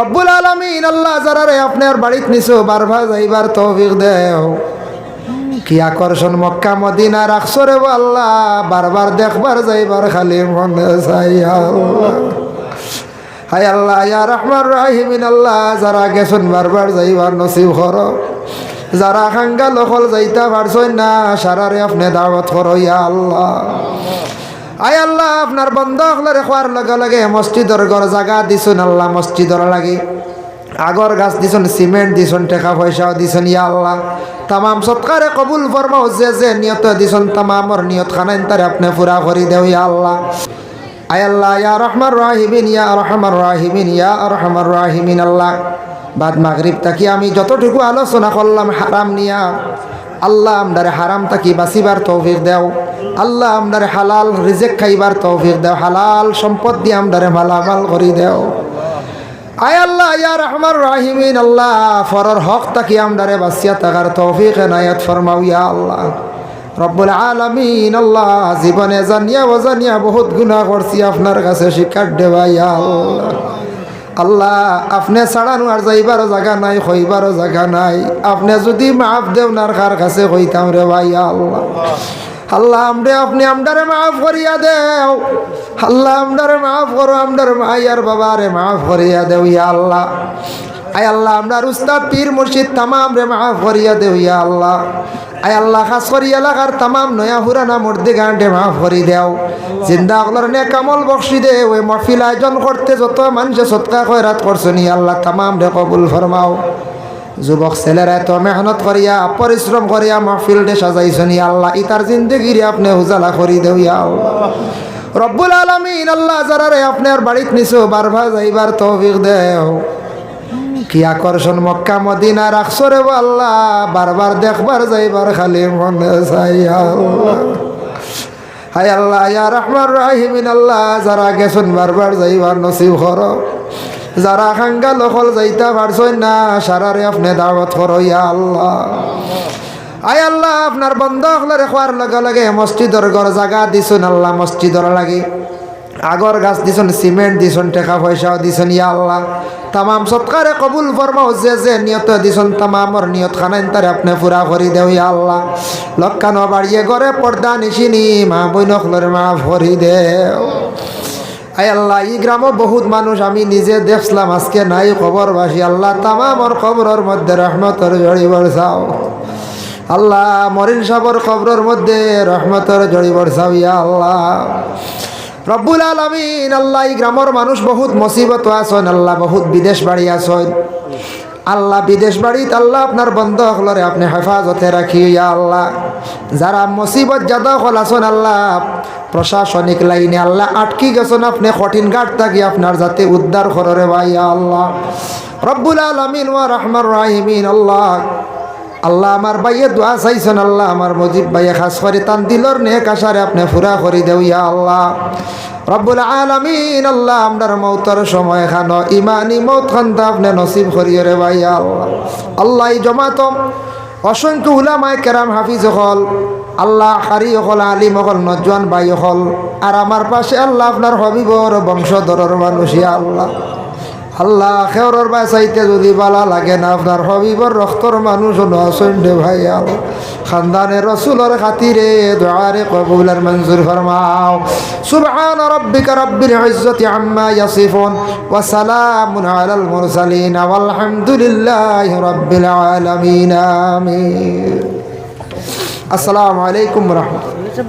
রব্বুল আলমিন, আল্লাহ যারারে আপনার বাড়িত নিছো বারবার যাইবার তৌফিক দেও। কি আকর্ষণ মক্কা, মদিনা, রাখছো রে আল্লাহ, বারবার দেখবার যাইবার খালি মনে চাই হাই আল্লাহ, ইয়া রহমান রাহিমিন, আল্লাহ, যারা গেছুন বারবার যাইবার নসিব কর। যারা খাঙ্গা লখল যাইতা পারছই না, সারারে আপনি দাওয়াত করো ইয়া আল্লাহ। আয় আল্লাহ, আপনার বন্ধ হলে খোয়ার লগে লগে মসজিদর ঘর জায়গা দিছুন আল্লাহ, মসজিদর লাগে। আগর গাছ দিছুন, সিমেন্ট দিছুন, টাকা পয়সাও দিছুন, ইয়া আল্লাহ। তামাম সৎকারে কবুল ফরমাও যে যে নিয়ত দিছুন, তামামর নিয়ত খানাইন তারে আপনি পুরা করি দেও, ইয়া আল্লাহ। আয় আল্লাহ, ইয়া রহমান রাহিমিন, ইয়া রহমান রাহিমিন, ইয়া রহমান রাহিমিন, আল্লাহ। বাদ মাগরিব তাকি আমি যতটুকু আলোচনা করলাম, হারাম নিয়া। আল্লাহ আমদারে হারাম তাকি বাঁচিবার তৌফিক দেও। আল্লাহ আমদারে হালাল রিজেক খাইবার তৌফিক দেও। হালাল সম্পদ দিয়ে আমদারে মালামাল করি দেও। আয় আল্লাহ, ইয়া রহমান রাহিমিন, আল্লাহ ফরর হক তাকি আমদারে বাঁচিয়া থাকার তৌফিক এনায়াত ফরমাও ইয়া আল্লাহ। রব্বুল আলমিন, আল্লাহ জীবনে জানিয়া অজানিয়া বহুত গুণা করছি, আপনার কাছে শিকার দেওয়া ইয়া আল্লাহ। আল্লাহ, আপনি ছাড়ানো আর যাইবারও জায়গা নাই হইবারও জায়গা নাই। আপনি যদি মাফ দেওনার কার কাছে হইতাম রে ভাই, আল্লাহ। আল্লাহ, আমরে আপনি আমদারে মাফ করিয়া দেও। আল্লাহ, আমদারে মাফ করো আর মাইয়ার বাবারে মাফ করিয়া দেও, ইয়া আল্লাহ। আয় আল্লাহ আমরার উস্তাদ পীর, মুর্শিদ, তামাম রে মাফ করিয়া দেও ইয়া আল্লাহ। আয় আল্লাহ, খাস করি এলাকার তামাম নয়া হুরানা মর্দি গান্ডে মাফ করি দেও। জিন্দা অগলার নে কামল বক্সি দে, ওই মহফিল আয়োজন করতে যত মানুষে সৎকা খয়রাত ইয়া আল্লাহ, তামাম রে কবুল ফরমাও। যুবক ছেলেরা এত মেহনত করিয়া, পরিশ্রম করিয়া সাজাইছেন ইয়া আল্লাহ, ইতার জিন্দগির আপনি উজালা করি দেও আল্লাহ। রব্বুল আলমিন, আল্লাহ যারারে আপনার বাড়িত নিছো, বারবার যাইবার তৌফিক দেও। কি আকর্ষণ মক্কা মদিনা রাখছো রে আল্লাহ বারবার দেখবার যাইবার খালি মনে চাই হাই আল্লাহ, ইয়া রহমান রাহিমিন আল্লাহ, যারা গেছুন বারবার যাইবার নসিব কর। যারা খাঙ্গা লখল যাইতা পারছই না, সারারে আপনি দাওয়াত করো, ইয়া আল্লাহ। আয় আল্লাহ, আপনার বন্ধ হলে খোয়ার লগে লগে মসজিদর ঘর জায়গা দিছুন আল্লাহ, মসজিদর লাগে। আগর গাছ দিছুন সিমেন্ট দিছুন, টাকা পয়সাও দিছুন, ইয়া আল্লাহ। তামাম সৎকারে কবুল ফরমাও, যে যে নিয়ত দিছুন, তামামর নিয়ত খানাইন তারে আপনি পুরা করি দেও, ইয়া আল্লাহ। লক্ষানো বাড়িয়ে ঘরে পর্দা নিশিনি, মা বৈনখলরে মা ভরি দেও। আয় আল্লাহ, এই গ্রামও বহুত মানুষ, আমি নিজে দেখলাম আজকে নাই খবর বাসি আল্লাহ তামামর খবরের মধ্যে রহমতর জড়িবর চাও। আল্লাহ মরিন সাবর খবরের মধ্যে রহমতর জড়িবর চাও, ইয়া আল্লাহ। রব্বুল আলমিন আল্লাহ এই গ্রামের মানুষ বহুত মুসিবত আসন আল্লাহ বহুত বিদেশ বাড়ি আসন আল্লাহ বিদেশ বাড়িত আল্লাহ আপনার বন্ধ হলরে আপনি হেফাজতে রাখি, ইয়া আল্লাহ। যারা মুসিবত জাদা হল আসন আল্লাহ প্রশাসনিক লাইনে আল্লাহ আটকি গেছেন, আপনি কঠিন ঘাট থাকি আপনার যাতে উদ্ধার কররে ভাই আল্লাহ। রব্বুল আলমিন ওয়া রহমান রাহিমিন, আল্লাহ আল্লাহ আমার ভাইয়ে দোয়া চাইছেন, আল্লাহ আমার মজিব ভাইয়ে খাস করে তান দিলর নেক আশারে আপনি ফুরা করে দেও ইয়া আল্লাহ। রব্বুল আলামিন, আল্লাহ আমরার মৌতর সময় খান, ইমানি মৌত খানটা আপনি নসিব করিয়ে রে ভাই আল্লাহ। আল্লাহ জমাতম অসংখ্য উলামায় কেরাম হাফিজ হল, আল্লাহ হারি হল, আলিম হল, নজওয়ান ভাই হল, আর আমার পাশে আল্লাহ আপনার হবিবর, বংশধরর মানুষ আল্লাহ। আল্লাহ খেওরের বাসাইতে যদি বালা লাগে না, আপনার হবিবর রক্তর মানুষ নসন্ডে ভাই আল খানদানে রসুলের খাতিরে দোয়ারে কবুলের মঞ্জুর ফরমাও। সুবহান রব্বিকা রব্বিল ইজ্জতি আম্মা ইয়াসিফুন ওয়া সালামুন আলাল মুরসালিন ওয়ালহামদুলিল্লাহি রাব্বিল আলামিন, আমিন। আসসালামু আলাইকুম রাহমাতুল্লাহ।